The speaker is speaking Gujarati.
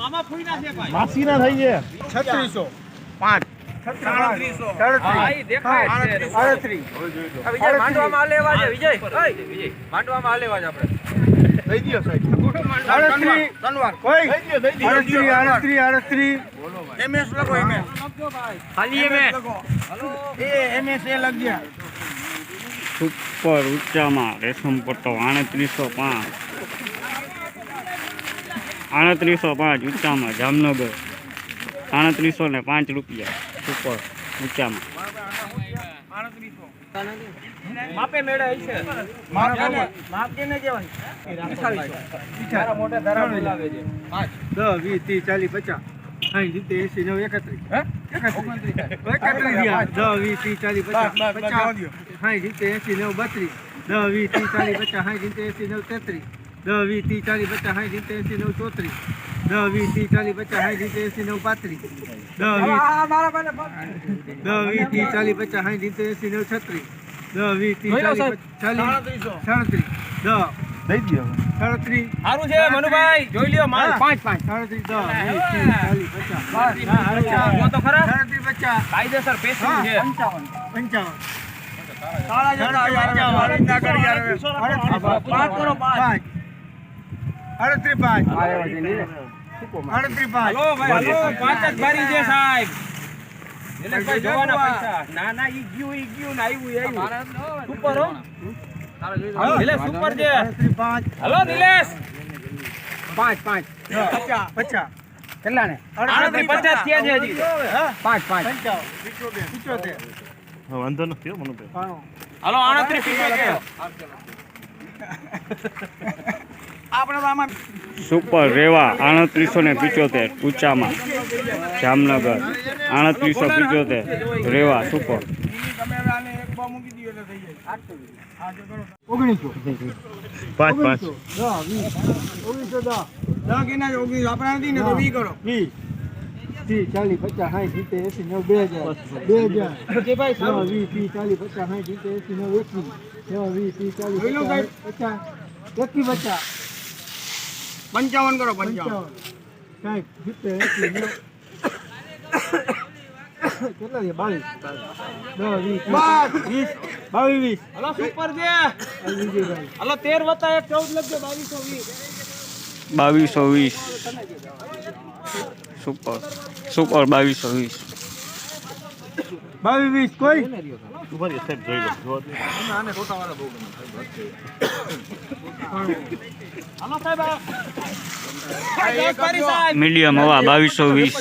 મામા ફૂઈના છે ભાઈ. માસીના થઈ છે છત્રીસો. પાંચ. સુપર ઊંચામાં રેશમ પટ્ટો આડત્રીસો પાંચ. આડત્રીસો પાંચ ઊંચામાં જામનગર. આડત્રીસો ને પાંચ રૂપિયા ઉપર ઊંચામાં. બત્રીસ. દસ વીસ ત્રીસ ચાલીસ પચાસ. સાઠ એસી નવ તેત્રીસ. દસ વીસ ત્રીસ ચાલીસ પચાસ સાઠ સિત્તેર એસી નવ ચોત્રીસ. દસ વીસ ત્રીસ ચાલીસ પચાસ સાઠ સિત્તેર એસી નવ પાંત્રીસ. દસ વીસ દસ વીસ ત્રીસ ચાલીસ પચાસ સાઠ સિત્તેર એસી નવ છત્રીસ. દસ વીસ ત્રીસ ચાલીસ ચાલીસ સાડત્રીસ. દસ. થઈ ગયો સાડત્રીસ. સારું છે મનુભાઈ. જોઈ લ્યો માલ. પાંચ પાંચ. સાડત્રીસ દસ વીસ ત્રીસ ચાલીસ પચાસ. તો ખરા. સાડત્રીસ પચાસ. કાયદેસર પેસ્ટિંગ છે. પંચાવન. પંચાવન. પાંચ કરો પાંચ. પાંચ. પાંચ. પાંચ. જ ભરી સાહેબ. ના ના ઈ ગયું ઈ ગયું ને આવ્યું આવ્યું સુપર હો નિલેશ સુપર છે? પાંચ. હલો નિલેશ. પાંચ પાંચ. પચાસ. પચાસ. કેટલા ને પચાસ થયા છે હજી. પાંચ પાંચ. પંચાવન. વાંધો નથી મનુભાઈ. હલો આણત્રીસ આપણે આમાં સુપર રેવા આડત્રીસો ને પિચોતેર ઊંચામાં. જામનગર આડત્રીસો પિચોતેર રેવા સુપર. ઓગણીસો. પાંચ પાંચ. ઓગણીસો દસ ઓગણીસો. આપણે નથી ને તો વી કરો. વીસ. ત્રીસ ચાલીસ પચાસ સાઠ સિત્તેર એસી નવ બે હજાર. બે હજાર. દસ વીસ ત્રીસ ચાલીસ પચાસ સાઠ સિત્તેર એસી નવ એકવીસ. દસ વીસ ત્રીસ ચાલીસ પચાસ પચાસ એકવીસ પચાસ. પંચાવન કરો પંચાવન. સાઠ સિત્તેર કેટલા છે બાવીસ દસ વીસ. વીસ બાવીસ. વીસ હલો સુપર છે. હલો તેર વત્તા એક ચૌદ લખજો બાવીસો વીસ. બાવીસો વીસ. સુપર. સુપર બાવીસો વીસ. બાવીસ વીસ કોઈ? મીડિયમ હવા બાવીસો વીસ.